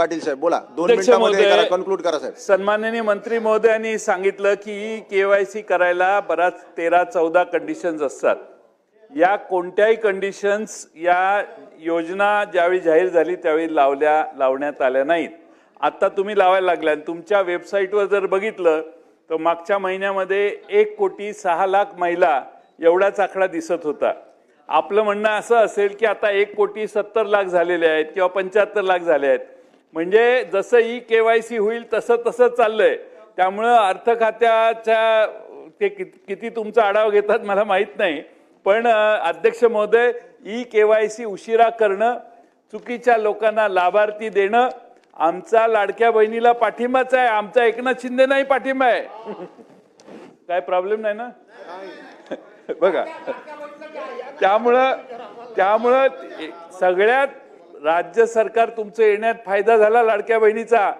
पाटील साहेब बोला. दोन अध्यक्ष मिनिटांमध्ये महोदय, करा कन्क्लूड करा साहेब. सन्माननीय मंत्री महोदयांनी सांगितलं की केवायसी करायला बराच तेरा चौदा कंडिशन्स असतात. या कोणत्याही कंडिशन्स या योजना ज्यावेळी जाहीर झाली त्यावेळी लावल्या लावण्यात आल्या नाहीत. आता तुम्ही लावायला लागल्या आणि तुमच्या वेबसाईटवर जर बघितलं तर मागच्या महिन्यामध्ये एक कोटी सहा लाख महिला एवढाच आकडा दिसत होता. आपलं म्हणणं असं असेल की आता एक कोटी सत्तर लाख झालेले आहेत किंवा पंच्याहत्तर लाख झाले आहेत. म्हणजे जसं ई के वाय सी होईल तसं तसं चाललंय. त्यामुळं अर्थ खात्याच्या ते किती तुमचा आढावा घेतात मला माहीत नाही. पण अध्यक्ष महोदय ई के वाय सी उशिरा करणं चुकीच्या लोकांना लाभार्थी देणं आमचा लाडक्या बहिणीला पाठिंबाच आहे. आमचा एकनाथ शिंदे नाही पाठिंबा आहे. काय प्रॉब्लेम नाही ना? बघा. त्यामुळं त्यामुळं सगळ्यात राज्य सरकार तुमचं येण्यात फायदा झाला लाडक्या बहिणीचा.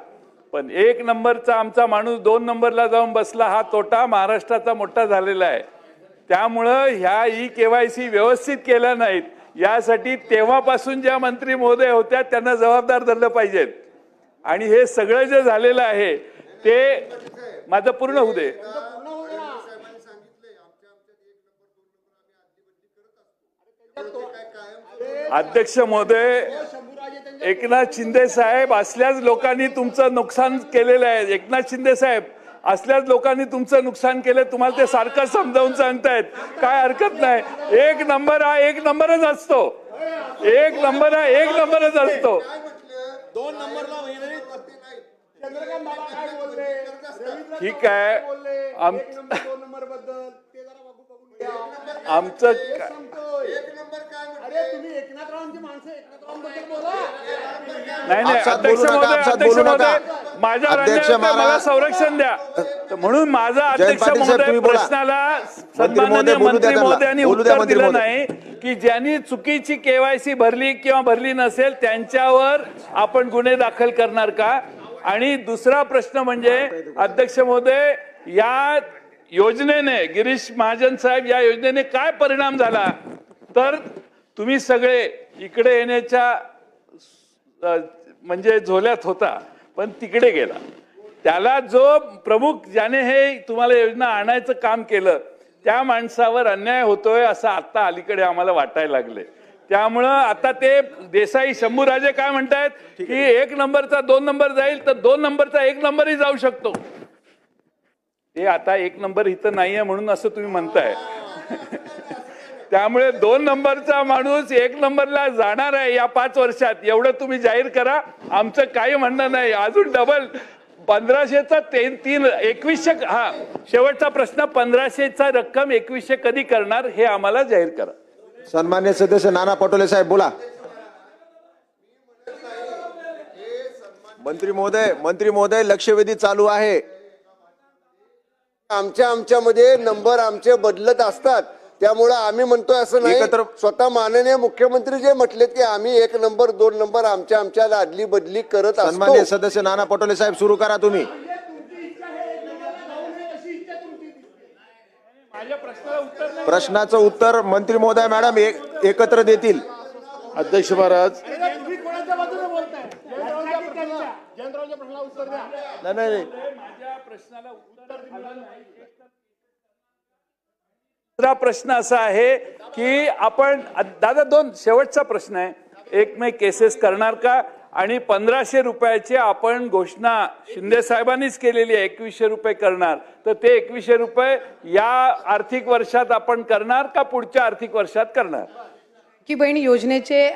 पण एक नंबरचा आमचा माणूस दोन नंबरला जाऊन बसला हा तोटा महाराष्ट्राचा मोठा झालेला आहे. त्यामुळं ह्या ई के वाय सी व्यवस्थित केल्या नाहीत. यासाठी तेव्हापासून ज्या मंत्री महोदय होत्या त्यांना जबाबदार धरलं पाहिजेत. आणि हे सगळं जे झालेलं आहे ते माझं पूर्ण होऊ दे. अध्यक्ष महोदय एकनाथ शिंदे साहेब असल्याच लोकांनी तुमचं नुकसान केलेलं आहे. एकनाथ शिंदे साहेब असल्याच लोकांनी तुमचं नुकसान केलं तुम्हाला ते सारखं समजावून सांगतायत. काय हरकत नाही. एक नंबर हा एक नंबरच असतो. एक नंबर हा एक नंबरच असतो. दोन रवींद्र ठीक आहे. Number number. आमचं तेच का- सांगतोय अरे तुम्ही एकनाथरावांची माणसं एकनाथरावांबद्दल बोला नाही नाही आपसात अध्यक्ष बोलू नका, महोदय आपसात अध्यक्ष बोलू नका. महोदय माझ्या अध्यक्ष अन्यायाचं मला महाराज- संरक्षण द्या तर म्हणून माझा अध्यक्ष पाटील साहेब, महोदय तुम्ही बोला. प्रश्नाला महोदय सन्माननीय बोलू द्या मंत्री त्यांना. महोदयांनी बोलू द्या उत्तर मंत्री दिलं महोदय. नाही की ज्यांनी चुकीची केवायसी भरली किंवा भरली नसेल त्यांच्यावर आपण गुन्हे दाखल करणार का आणि दुसरा प्रश्न म्हणजे अध्यक्ष महोदय या योजनेने गिरीश महाजन साहेब या योजनेने काय परिणाम झाला तर तुम्ही सगळे इकडे येण्याच्या म्हणजे झोल्यात होता पण तिकडे गेला. त्याला जो प्रमुख ज्याने हे तुम्हाला योजना आणायचं काम केलं त्या माणसावर अन्याय होतोय असं आता अलीकडे आम्हाला वाटायला लागले त्यामुळं आता ते देसाई शंभूराजे काय म्हणतायत की एक नंबरचा दोन नंबर जाईल तर दोन नंबरचा एक नंबरही जाऊ शकतो. ते आता एक नंबर इथं नाहीये म्हणून असं तुम्ही म्हणताय. त्यामुळे दोन नंबरचा माणूस एक नंबरला जाणार आहे या पाच वर्षात. एवढं तुम्ही जाहीर करा. आमचं काही म्हणणं नाही. अजून डबल पंधराशेचा तीन तीन एकवीसशे हा शेवटचा प्रश्न पंधराशेचा रक्कम एकवीसशे कधी करणार हे आम्हाला जाहीर करा. सन्मान्य सदस्य नाना पटोले साहेब बोला. मंत्री महोदय मंत्री महोदय लक्षवेधी चालू आहे. आमच्या आमच्यामध्ये नंबर आमचे बदलत असतात. त्यामुळं आम्ही म्हणतोय असं नाही एकत्र- स्वतः माननीय मुख्यमंत्री जे म्हटलेत की आम्ही एक नंबर दोन नंबर आमच्या आमच्या आदली बदली करत सन्मान्य असतो सदस्य नाना पटोले साहेब सुरू करा तुम्ही. प्रश्नाचं उत्तर मंत्री महोदय मॅडम एक- एकत्र देतील. अध्यक्ष महाराज. अरे तुम्ही कोणाच्या बाजूने बोलताय जयंतरावांच्या प्रश्नाला जयंतरावांच्या प्रश्नाला उत्तर द्या. नाही, नाही नाही. माझ्या प्रश्नाला उत्तर आलं नाही. दुसरा प्रश्न असा आहे की आपण दादा दोन शेवटचा प्रश्न आहे. एक मे केसेस करणार का? आणि पंधराशे रुपयाची आपण घोषणा शिंदे साहेबांनीच केलेली आहे एकवीसशे रुपये करणार. तर ते एकवीसशे रुपये या आर्थिक वर्षात आपण करणार का पुढच्या आर्थिक वर्षात करणार? की बहीण योजनेचे